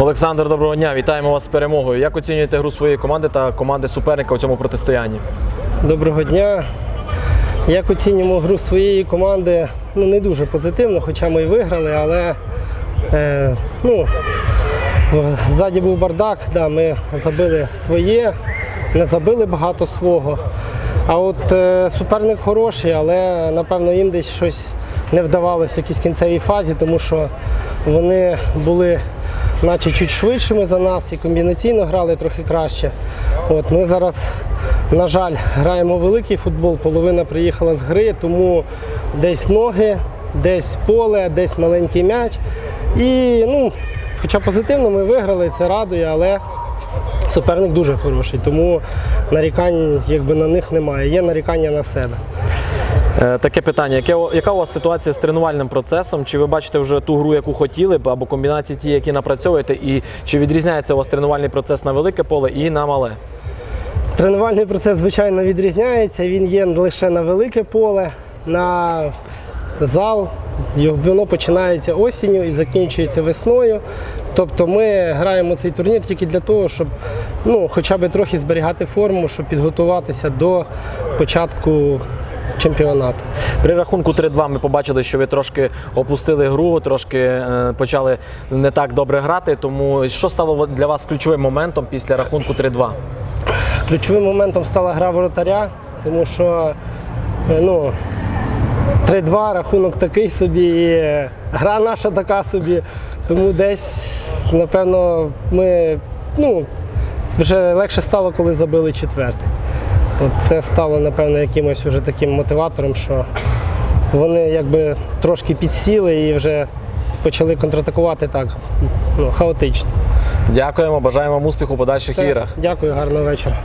Олександр, доброго дня. Вітаємо вас з перемогою. Як оцінюєте гру своєї команди та команди суперника у цьому протистоянні? Доброго дня. Як оцінюємо гру своєї команди? Ну, не дуже позитивно, хоча ми і виграли, але е, ну, ззаді був бардак, да, ми забили своє, не забили багато свого. А от е, суперник хороший, але напевно їм десь щось не вдавалося в якійсь кінцевій фазі, тому що вони були наче чуть швидшими за нас і комбінаційно грали трохи краще. От, ми зараз, на жаль, граємо великий футбол, половина приїхала з гри, тому десь ноги, десь поле, десь маленький м'яч. І ну, хоча позитивно ми виграли, це радує, але суперник дуже хороший, тому нарікань якби, на них немає. Є нарікання на себе. Е, Таке питання: яке, яка у вас ситуація з тренувальним процесом? Чи ви бачите вже ту гру, яку хотіли б, або комбінації ті, які напрацьовуєте, і чи відрізняється у вас тренувальний процес на велике поле і на мале? Тренувальний процес, звичайно, відрізняється. Він є лише на велике поле, на зал. Воно починається осінню і закінчується весною. Тобто ми граємо цей турнір тільки для того, щоб ну, хоча б трохи зберігати форму, щоб підготуватися до початку чемпіонату. При рахунку 3-2 ми побачили, що ви трошки опустили гру, трошки е, почали не так добре грати. Тому що стало для вас ключовим моментом після рахунку 3-2? Ключовим моментом стала гра воротаря, тому що е, ну, 3-2, рахунок такий собі, і е, гра наша така собі. Тому десь, напевно, ми ну, вже легше стало, коли забили четвертий. От це стало, напевно, якимось вже таким мотиватором, що вони якби трошки підсіли і вже почали контратакувати так ну, хаотично. Дякуємо, бажаємо вам успіху у подальших Все. іграх. Дякую, гарного вечора.